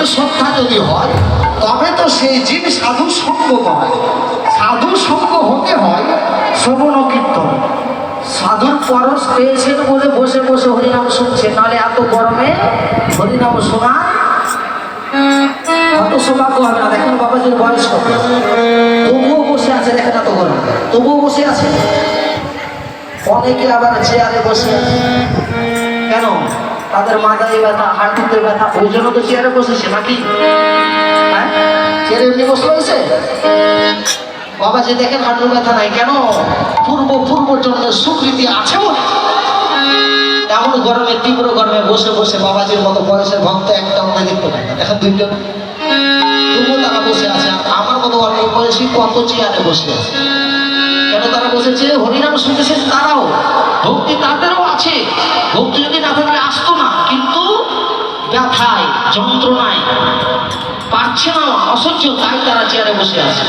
জীবের শ্রদ্ধা যদি হয়, তবে তো সেই জীব সাধু সঙ্গ পায় সাধু সঙ্গ হতে হয় শ্রবণ কীর্তন। সাধুর পরশ পেয়েছেন বলে বসে বসে হরিনাম শুনছে নাহলে এত গরমে হরিনাম শোনা অত সৌভাগ্য হবে না। দেখুন বাবাজির বয়স কত। তবুও বসে আছে, দেখেন এত গরম। তবুও বসে আছে। অনেকে আবার চেয়ারে বসে কেন? তাদের মাথায় ব্যথা, হাঁটুতে ব্যথা ওই জন্য তো চেয়ারে বসেছে নাকি? হ্যাঁ? চেয়ারে এমনি বসে রয়েছে? বাবা যে দেখেন হাঁটুর ব্যথা নাই কেন? পূর্ব পূর্ব জন্মের স্বীকৃতি আছে বলে। এমন গরমে, তীব্র গরমে বসে বসে বাবাজির মতো বয়সের ভক্ত একটা আমরা দেখতে পাই না। দেখেন দুইজন। তবুও তারা বসে আছে। আমার মতো অল্প বয়সী কত চেয়ারে বসে আছে? কেন তারা বসেছে? হরিনাম শুনতেছে তারাও। ভক্তি তাদেরও আছে। ভক্তি যদি না কিন্তু ব্যথায় যন্ত্রণায়। পারছে না অসহ্য তাই তারা চেয়ারে বসে আছে।